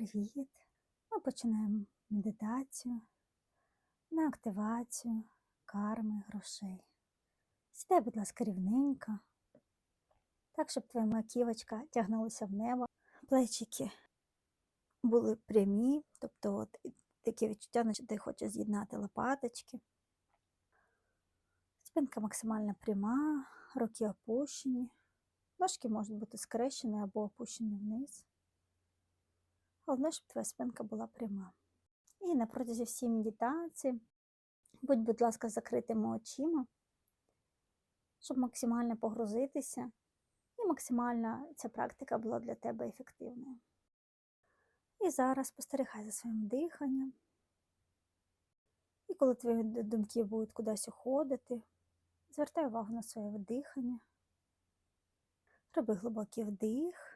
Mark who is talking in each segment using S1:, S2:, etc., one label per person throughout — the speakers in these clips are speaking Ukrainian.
S1: Привіт! Ми починаємо медитацію на активацію карми грошей. Сідай, будь ласка, рівненько, так, щоб твоя маківочка тягнулася в небо, плечики були прямі, тобто от таке відчуття, наче ти хочеш з'єднати лопаточки. Спинка максимально пряма, руки опущені, ножки можуть бути скрещені або опущені вниз. Головне, щоб твоя спинка була пряма. І на протязі всієї медитації будь, будь ласка, закритими очима, щоб максимально погрузитися, і максимально ця практика була для тебе ефективною. І зараз спостерігай за своїм диханням. І коли твої думки будуть кудись уходити, звертай увагу на своє дихання. Роби глибокий вдих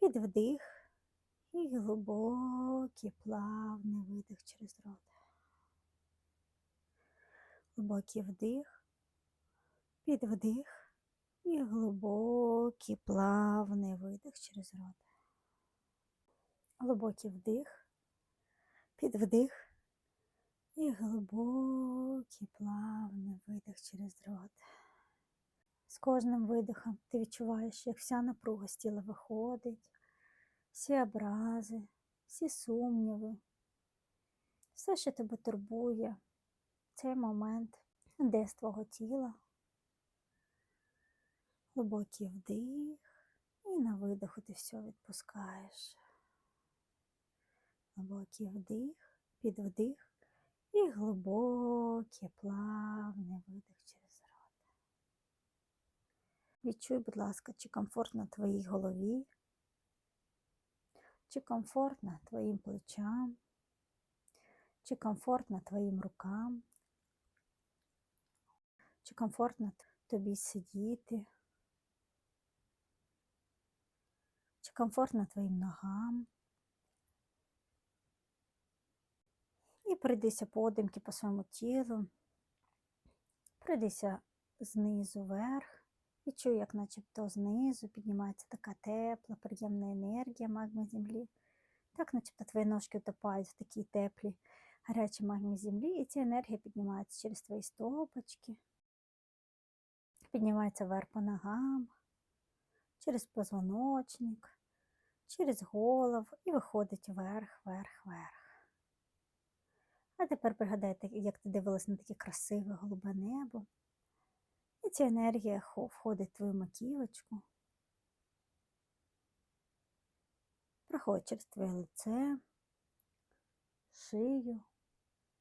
S1: під вдих і глибокий плавний видих через рот. Глибокий вдих, під вдих і глибокий плавний видих через рот. Глибокий вдих, під вдих і глибокий плавний видих через рот. З кожним видихом ти відчуваєш, як вся напруга з тіла виходить, всі образи, всі сумніви, все, що тебе турбує, цей момент, де з твого тіла, глибокий вдих, і на видиху ти все відпускаєш. Глибокий вдих, під вдих і глибокий плавний видих через рот. Відчуй, будь ласка, чи комфортно твоїй голові, чи комфортно твоїм плечам, чи комфортно твоїм рукам, чи комфортно тобі сидіти, чи комфортно твоїм ногам. І пройдися подимки по своєму тілу, пройдися знизу вверх. Відчуй, як начебто знизу піднімається така тепла, приємна енергія магми землі. Так, начебто твої ножки утопають в такій теплі, гарячі магмі землі, і ця енергія піднімається через твої стопочки, піднімається вверх по ногам, через позвоночник, через голову і виходить вверх, вверх, вверх. А тепер пригадайте, як ти дивилась на таке красиве голубе небо. І ця енергія входить в твою маківочку, проходить через твоє лице, шию,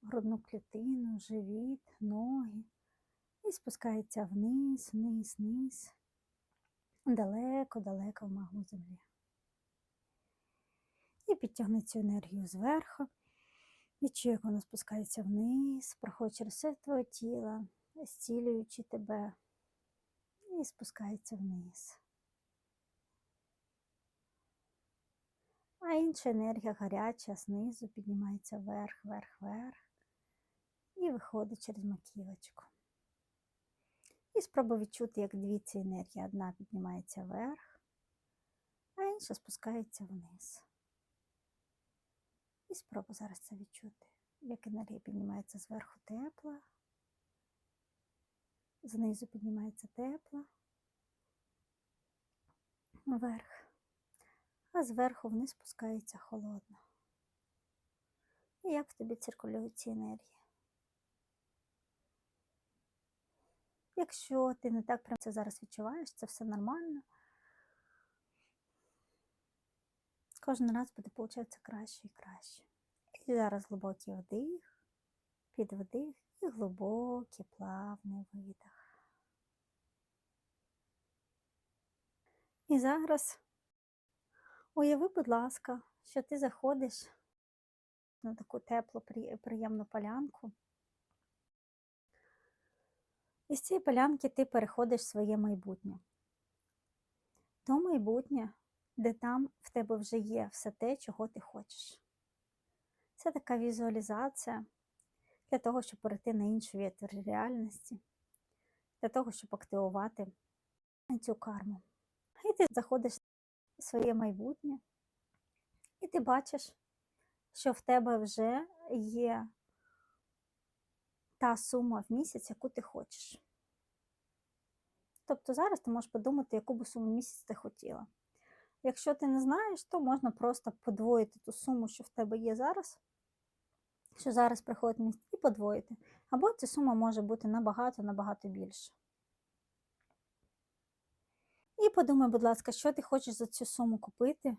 S1: грудну клітину, живіт, ноги і спускається вниз, вниз, вниз, далеко-далеко в магму землі. І підтягни цю енергію зверху. Відчуй, як вона спускається вниз, проходить через все твоє тіло зцілюючи тебе і спускається вниз. А інша енергія гаряча знизу піднімається вверх, вверх, вверх і виходить через маківочку. І спробуй відчути, як дві ці енергії. Одна піднімається вверх, а інша спускається вниз. І спробуй зараз це відчути, як енергія піднімається зверху тепла, знизу піднімається тепла, вверх, а зверху вниз спускається холодно. І як в тобі циркулюють ці енергії? Якщо ти не так прям це зараз відчуваєш, це все нормально. Кожен раз буде получатися краще і краще. І зараз глибокий вдих, підвдих і глибокий плавний видих. І зараз уяви, будь ласка, що ти заходиш на таку теплу, приємну полянку. І з цієї полянки ти переходиш в своє майбутнє. То майбутнє, де там в тебе вже є все те, чого ти хочеш. Це така візуалізація для того, щоб перейти на іншу вітер реальності, для того, щоб активувати цю карму. І ти заходиш в своє майбутнє, І ти бачиш, що в тебе вже є та сума в місяць, яку ти хочеш. Тобто зараз ти можеш подумати, яку би суму в місяць ти хотіла. Якщо ти не знаєш, то можна просто подвоїти ту суму, що в тебе є зараз, що зараз приходить місяць, і подвоїти. Або ця сума може бути набагато-набагато більше. І подумай, будь ласка, що ти хочеш за цю суму купити,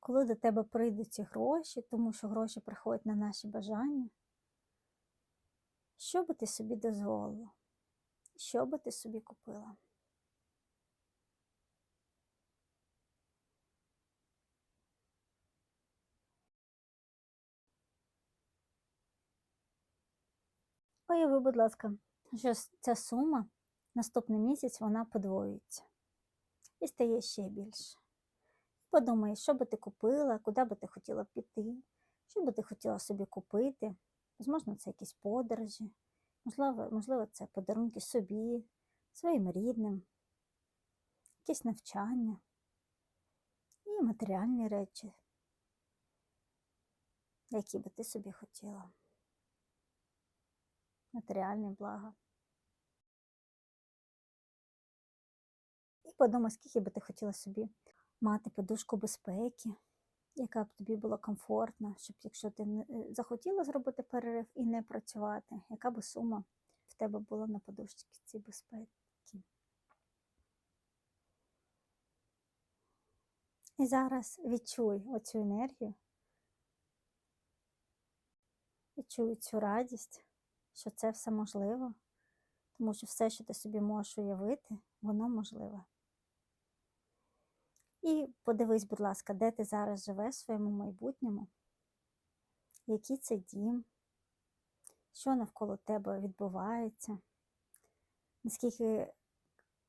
S1: коли до тебе прийдуть ці гроші, тому що гроші приходять на наші бажання. Що би ти собі дозволила? Що би ти собі купила? Уяви, будь ласка, що ця сума наступний місяць вона подвоюється і стає ще більше. Подумай, що би ти купила, куди би ти хотіла піти, що би ти хотіла собі купити. Можливо, це якісь подорожі, можливо, можливо, це подарунки собі, своїм рідним, якісь навчання і матеріальні речі, які би ти собі хотіла. Матеріальні блага. І подумай, скільки би ти хотіла собі мати подушку безпеки, яка б тобі була комфортна, щоб якщо ти не е, захотіла зробити перерив і не працювати, яка б сума в тебе була на подушці цій безпеки. І зараз відчуй оцю енергію, відчуй цю радість, що це все можливо, тому що все, що ти собі можеш уявити, воно можливе. І подивись, будь ласка, де ти зараз живеш в своєму майбутньому, який це дім, що навколо тебе відбувається, наскільки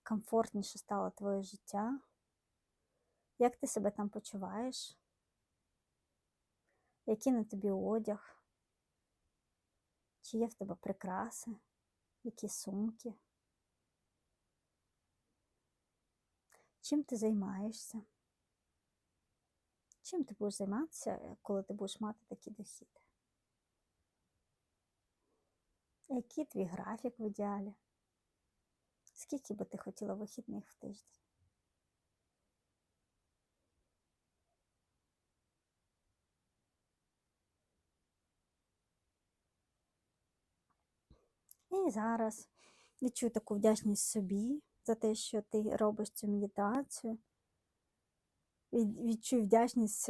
S1: комфортніше стало твоє життя, як ти себе там почуваєш, який на тобі одяг, чи є в тебе прикраси, які сумки. Чим ти займаєшся? Чим ти будеш займатися, коли ти будеш мати такий дохід? Який твій графік в ідеалі? Скільки би ти хотіла вихідних в тиждень? І зараз відчуй таку вдячність собі за те, що ти робиш цю медитацію. Відчуй вдячність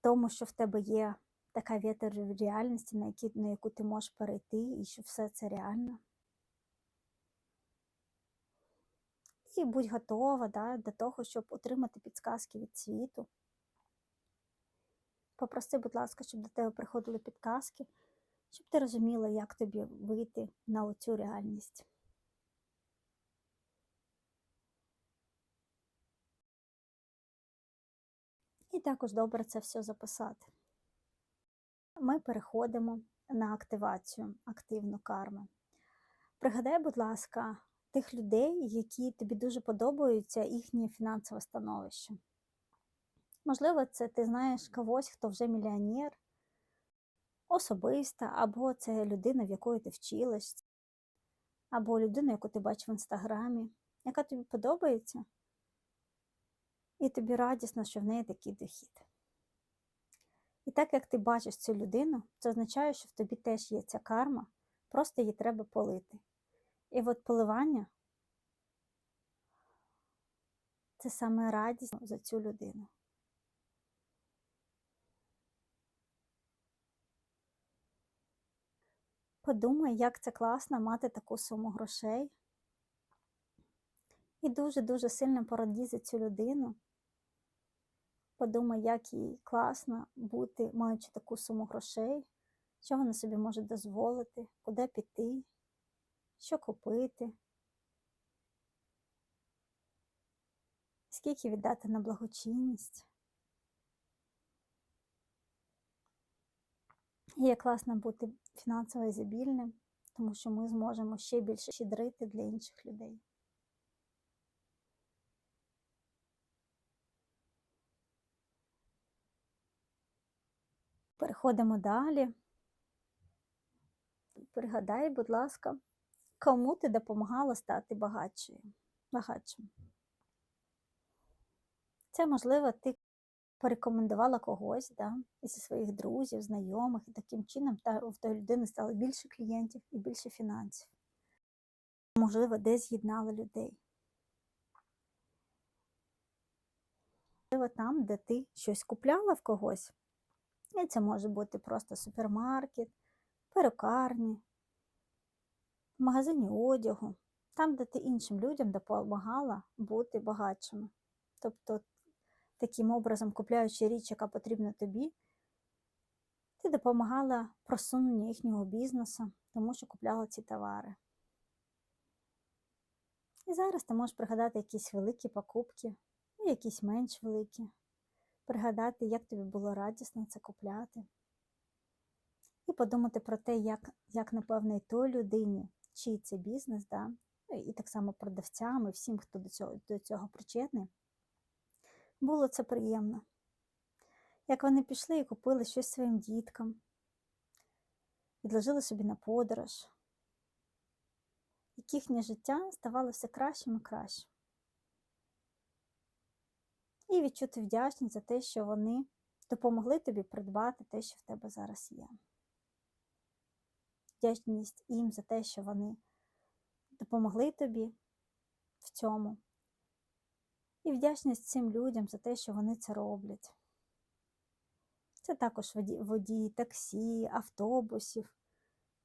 S1: тому, що в тебе є така вітер в реальності, на, які, на яку ти можеш перейти, і що все це реально. І будь готова да, до того, щоб отримати підказки від світу. Попроси, будь ласка, щоб до тебе приходили підказки, щоб ти розуміла, як тобі вийти на оцю реальність. Також добре це все записати. Ми переходимо на активацію, активну карми. Пригадай, будь ласка, тих людей, які тобі дуже подобаються, їхнє фінансове становище. Можливо, це ти знаєш когось, хто вже мільйонер, особиста, або це людина, в якої ти вчилась, або людина, яку ти бачиш в інстаграмі, яка тобі подобається і тобі радісно, що в неї такий дохід. І так як ти бачиш цю людину, це означає, що в тобі теж є ця карма, просто її треба полити. І от поливання це саме радість за цю людину. Подумай, як це класно мати таку суму грошей. І дуже-дуже сильно пораді за цю людину, Подумай, як їй класно бути, маючи таку суму грошей, що вона собі може дозволити, куди піти, що купити, скільки віддати на благочинність. І як класно бути фінансово ізобільним, тому що ми зможемо ще більше щедрити для інших людей. Переходимо далі. Пригадай, будь ласка, кому ти допомагала стати багатшою, багатшим. Це, можливо, ти порекомендувала когось да, зі своїх друзів, знайомих, і таким чином та, в тої людини стало більше клієнтів і більше фінансів. Можливо, десь з'єднала людей. Можливо, там, де ти щось купляла в когось, і це може бути просто супермаркет, перукарні, магазині одягу, там, де ти іншим людям допомагала бути багатшими. Тобто, таким образом, купляючи річ, яка потрібна тобі, ти допомагала просуненню їхнього бізнесу, тому що купляла ці товари. І зараз ти можеш пригадати якісь великі покупки, якісь менш великі, пригадати, як тобі було радісно це купляти. І подумати про те, як, як напевно, і той людині, чий це бізнес, да? і так само продавцям, і всім, хто до цього, до цього причетний, було це приємно. Як вони пішли і купили щось своїм діткам, відложили собі на подорож, як їхнє життя ставало все кращим і кращим. І відчути вдячність за те, що вони допомогли тобі придбати те, що в тебе зараз є. Вдячність їм за те, що вони допомогли тобі в цьому. І вдячність цим людям за те, що вони це роблять. Це також водії, таксі, автобусів,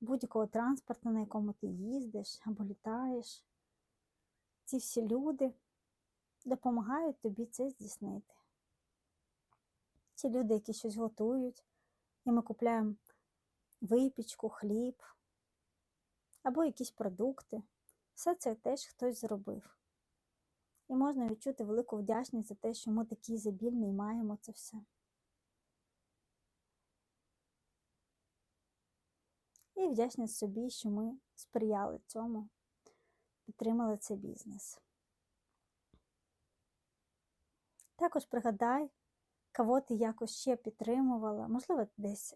S1: будь-якого транспорту, на якому ти їздиш або літаєш. Ці всі люди допомагають тобі це здійснити. Ці люди, які щось готують, і ми купуємо випічку, хліб або якісь продукти. Все це теж хтось зробив. І можна відчути велику вдячність за те, що ми такі забільні і маємо це все. І вдячність собі, що ми сприяли цьому, підтримали цей бізнес. Також пригадай, кого ти якось ще підтримувала, можливо, десь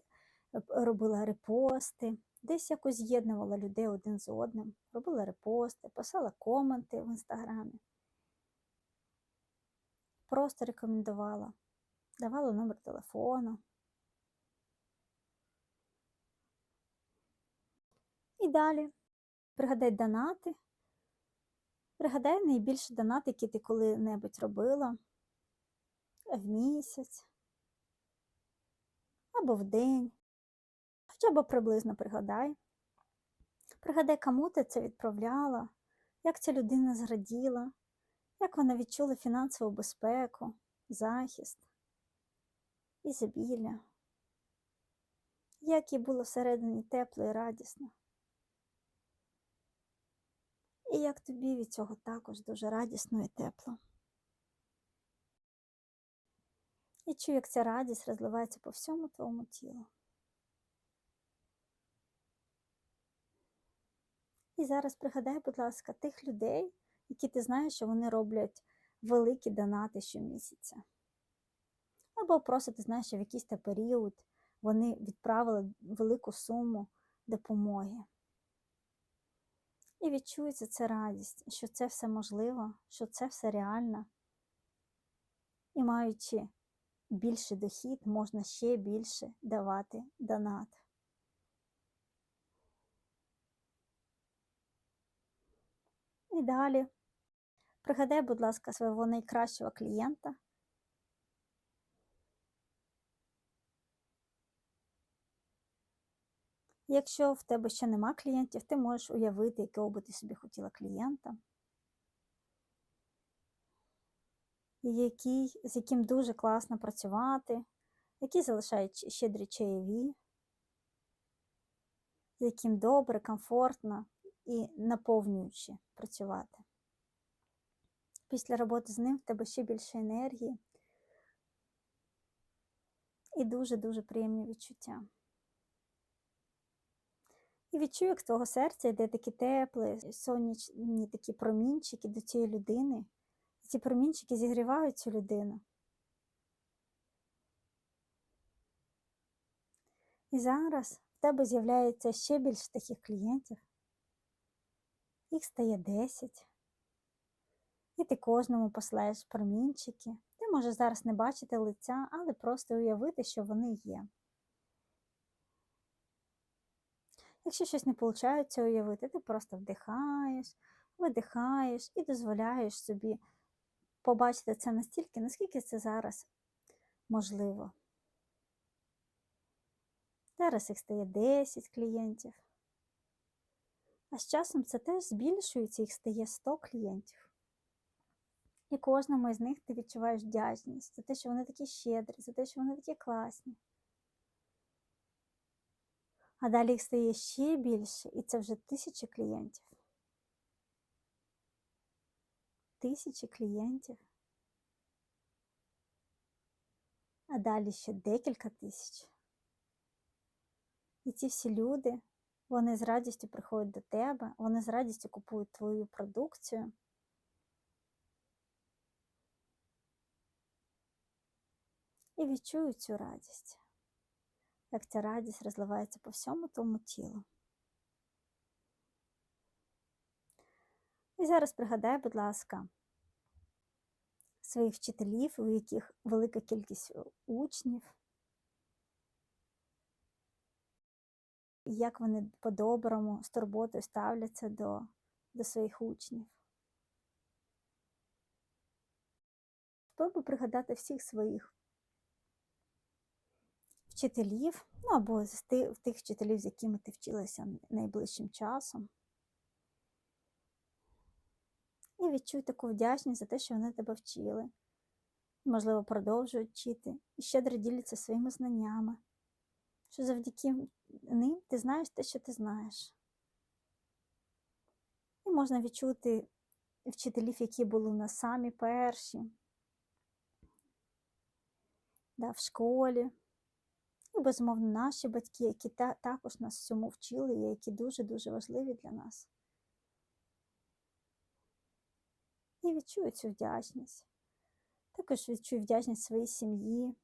S1: робила репости, десь якось з'єднувала людей один з одним, робила репости, писала коменти в інстаграмі. Просто рекомендувала, давала номер телефону. І далі пригадай донати. Пригадай найбільші донати, які ти коли-небудь робила в місяць або в день, хоча б приблизно пригадай. Пригадай, кому ти це відправляла, як ця людина зраділа, як вона відчула фінансову безпеку, захист, ізобілля, як їй було всередині тепло і радісно. І як тобі від цього також дуже радісно і тепло. І чую, як ця радість розливається по всьому твоєму тілу. І зараз пригадай, будь ласка, тих людей, які ти знаєш, що вони роблять великі донати щомісяця. Або просто ти знаєш, що в якийсь період вони відправили велику суму допомоги. І відчується ця радість, що це все можливо, що це все реально. І маючи більший дохід, можна ще більше давати донат. І далі пригадай, будь ласка, свого найкращого клієнта. Якщо в тебе ще нема клієнтів, ти можеш уявити, якого би ти собі хотіла клієнта. Який, з яким дуже класно працювати, які залишають щедрі чаєві, з яким добре, комфортно і наповнюючи працювати. Після роботи з ним в тебе ще більше енергії і дуже-дуже приємні відчуття. І відчуй, як з твого серця йде такі теплі, сонячні такі промінчики до цієї людини ці промінчики зігрівають цю людину. І зараз в тебе з'являється ще більше таких клієнтів. Їх стає 10. І ти кожному послаєш промінчики. Ти можеш зараз не бачити лиця, але просто уявити, що вони є. Якщо щось не виходить уявити, ти просто вдихаєш, видихаєш і дозволяєш собі побачити це настільки, наскільки це зараз можливо. Зараз їх стає 10 клієнтів. А з часом це теж збільшується, їх стає 100 клієнтів. І кожному із них ти відчуваєш вдячність за те, що вони такі щедрі, за те, що вони такі класні. А далі їх стає ще більше, і це вже тисячі клієнтів. Тисячі клієнтів. А далі ще декілька тисяч. І ці всі люди, вони з радістю приходять до тебе, вони з радістю купують твою продукцію. І відчують цю радість, як ця радість розливається по всьому тому тілу. І зараз пригадай, будь ласка, своїх вчителів, у яких велика кількість учнів, як вони по-доброму з турботою ставляться до, до своїх учнів. Спробуй пригадати всіх своїх вчителів, ну або тих вчителів, з якими ти вчилася найближчим часом. І відчуй таку вдячність за те, що вони тебе вчили. Можливо, продовжують вчити і щедро діляться своїми знаннями, що завдяки ним ти знаєш те, що ти знаєш. І можна відчути вчителів, які були у нас самі перші, да, в школі. І, безумовно, наші батьки, які та, також нас всьому вчили, і які дуже-дуже важливі для нас. І відчую цю вдячність. Також відчую вдячність своїй сім'ї,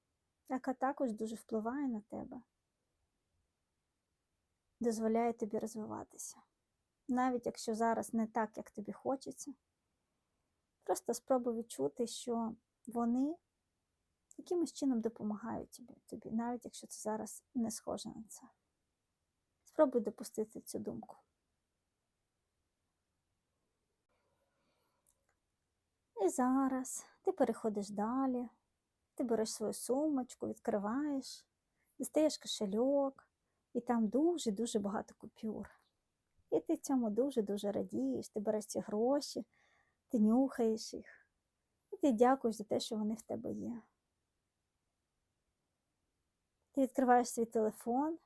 S1: яка також дуже впливає на тебе, дозволяє тобі розвиватися. Навіть якщо зараз не так, як тобі хочеться, просто спробуй відчути, що вони якимось чином допомагають тобі, тобі, навіть якщо це зараз не схоже на це. Спробуй допустити цю думку. І зараз ти переходиш далі, ти береш свою сумочку, відкриваєш, дістаєш кошельок, і там дуже-дуже багато купюр. І ти цьому дуже-дуже радієш, ти береш ці гроші, ти нюхаєш їх, і ти дякуєш за те, що вони в тебе є. Ти відкриваєш свій телефон,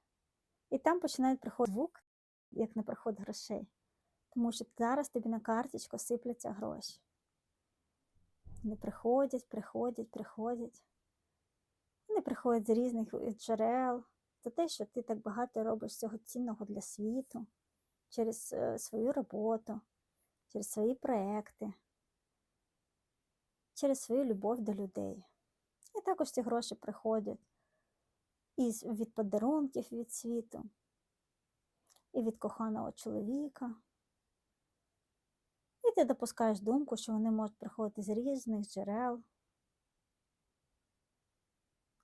S1: і там починає приходити звук, як на приход грошей. Тому що зараз тобі на карточку сипляться гроші. Вони приходять, приходять, приходять. Вони приходять з різних джерел. За те, що ти так багато робиш цього цінного для світу через е, свою роботу, через свої проекти, через свою любов до людей. І також ці гроші приходять і від подарунків від світу, і від коханого чоловіка. І ти допускаєш думку, що вони можуть приходити з різних джерел,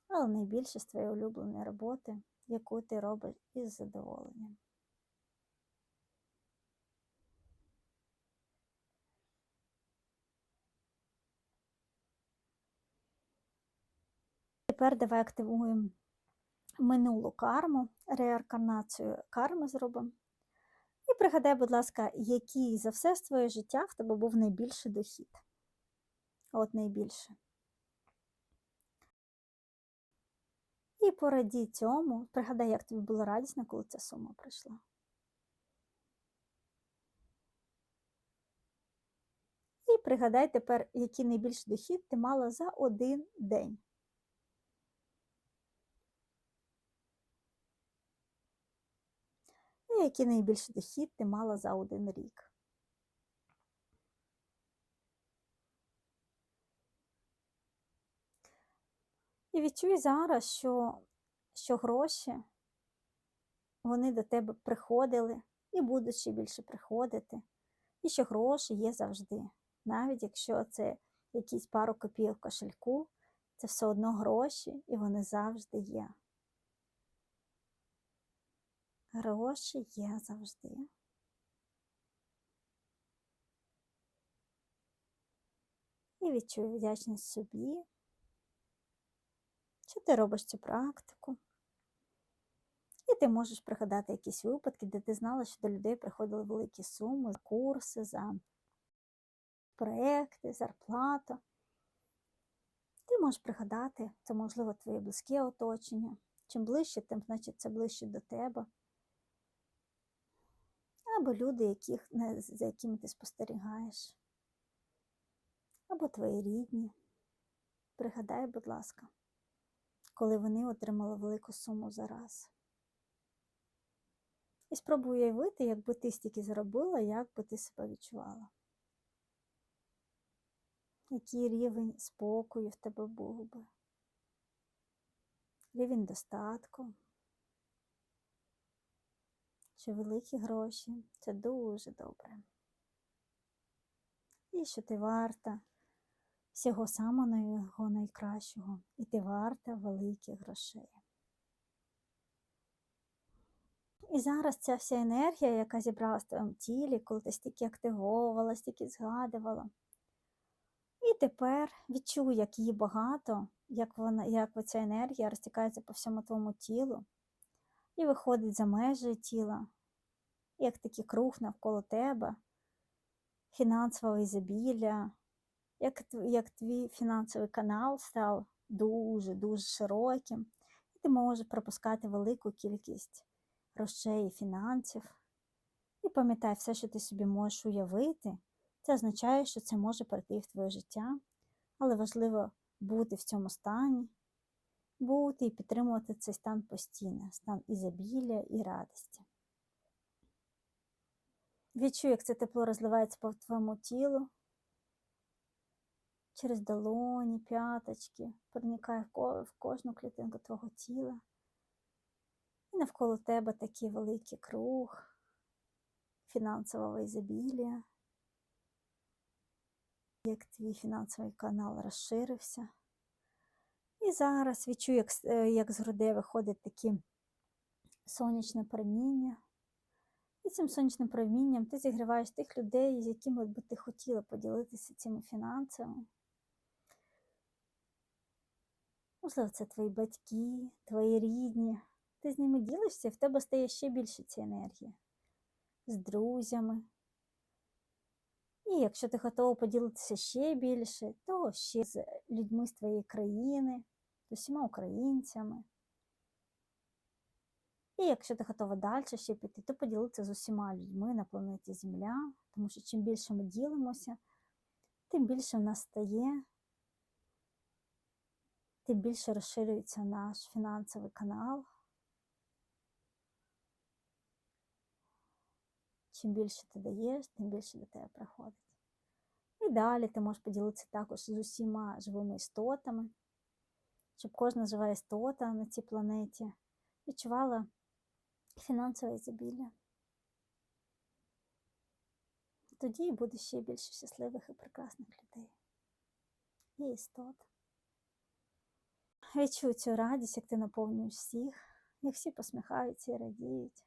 S1: але найбільше з твоєї улюбленої роботи, яку ти робиш із задоволенням. Тепер давай активуємо минулу карму, реарканацію карми зробимо. Пригадай, будь ласка, який за все своє життя в тебе був найбільший дохід. От найбільше. І порадій цьому, пригадай, як тобі було радісно, коли ця сума прийшла. І пригадай тепер, який найбільший дохід ти мала за один день. І який найбільший дохід ти мала за один рік. І відчуй зараз, що, що гроші вони до тебе приходили і будуть ще більше приходити, і що гроші є завжди. Навіть якщо це якісь пару копійок кошельку, це все одно гроші, і вони завжди є. Гроші є завжди. І відчуй вдячність собі, що ти робиш цю практику. І ти можеш пригадати якісь випадки, де ти знала, що до людей приходили великі суми за курси, за проекти, зарплату. Ти можеш пригадати, це, можливо, твоє близьке оточення. Чим ближче, тим значить це ближче до тебе. Або люди, яких, за якими ти спостерігаєш. Або твої рідні. Пригадай, будь ласка, коли вони отримали велику суму за раз. І спробуй уявити, якби ти стільки заробила, як би ти себе відчувала. Який рівень спокою в тебе був би, рівень достатку, чи великі гроші це дуже добре. І що ти варта всього самого найкращого, і ти варта великих грошей. І зараз ця вся енергія, яка зібралася в твоєму тілі, коли ти стільки активовувала, стільки згадувала. І тепер відчуй, як її багато, як вона, як ця енергія розтікається по всьому твоєму тілу і виходить за межі тіла, як такий круг навколо тебе, фінансове ізобілля, як, як твій фінансовий канал став дуже-дуже широким, і ти можеш пропускати велику кількість грошей і фінансів. І пам'ятай, все, що ти собі можеш уявити, це означає, що це може прийти в твоє життя, але важливо бути в цьому стані, бути і підтримувати цей стан постійно, стан ізобілля і радості. Відчуй, як це тепло розливається по твоєму тілу, через долоні, п'яточки, проникає в кожну клітинку твого тіла. І навколо тебе такий великий круг фінансового ізобілія, як твій фінансовий канал розширився. І зараз відчуй, як, е, як з грудей виходить таке сонячне проміння. І цим сонячним промінням ти зігріваєш тих людей, з якими би ти хотіла поділитися цими фінансами. Можливо, це твої батьки, твої рідні, ти з ними ділишся, і в тебе стає ще більше цієї енергії. З друзями. І якщо ти готова поділитися ще більше, то ще з людьми з твоєї країни, з усіма українцями. І якщо ти готова далі ще піти, то поділитися з усіма людьми на планеті Земля, тому що чим більше ми ділимося, тим більше в нас стає, тим більше розширюється наш фінансовий канал. Чим більше ти даєш, тим більше до тебе приходить. І далі ти можеш поділитися також з усіма живими істотами, щоб кожна жива істота на цій планеті відчувала фінансове ізобілля. Тоді буде ще більше щасливих і прекрасних людей і істот. Відчуй цю радість, як ти наповнюєш всіх, як всі посміхаються і радіють.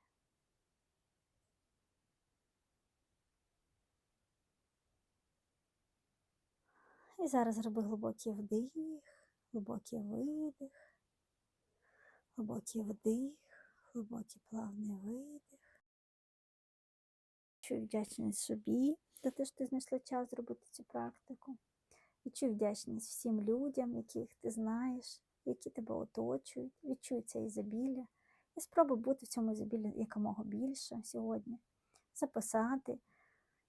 S1: І зараз роби глибокий вдих, глибокий видих, глибокий вдих, глибокий плавний видих. Відчуй вдячність собі за те, що ти знайшла час зробити цю практику. Відчуй вдячність всім людям, яких ти знаєш, які тебе оточують. Відчуй це ізобілля. І спробуй бути в цьому ізобіллі якомога більше сьогодні. Записати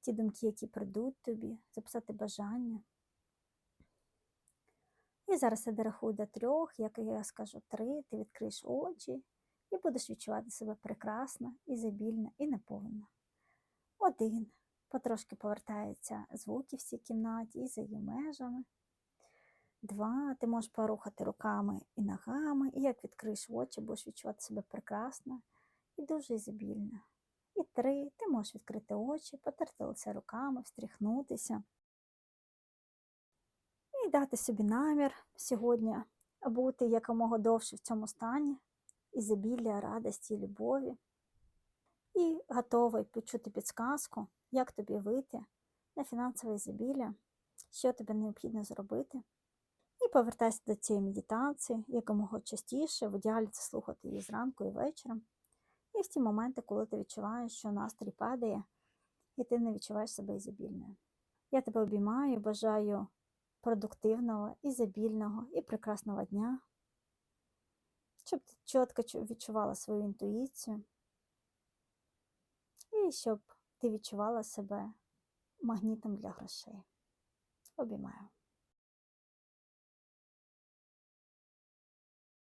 S1: ті думки, які прийдуть тобі, записати бажання. І зараз я дорахую до трьох, як я скажу три, ти відкриєш очі і будеш відчувати себе прекрасно, ізобільно і наповнено. Один. Потрошки повертаються звуки в цій кімнаті і за її межами. Два. Ти можеш порухати руками і ногами, і як відкриєш очі, будеш відчувати себе прекрасно і дуже ізобільна. І три, ти можеш відкрити очі, потерти лице руками, встряхнутися. І дати собі намір сьогодні бути якомога довше в цьому стані, ізобілля, радості, любові. І готовий почути підсказку, як тобі вийти на фінансове ізобілля, що тобі необхідно зробити. І повертайся до цієї медитації якомога частіше, в ідеалі це слухати її зранку і вечором. І в ті моменти, коли ти відчуваєш, що настрій падає, і ти не відчуваєш себе ізобільною. Я тебе обіймаю, бажаю продуктивного, ізобільного і прекрасного дня, щоб ти чітко відчувала свою інтуїцію, і щоб ти відчувала себе магнітом для грошей. Обіймаю.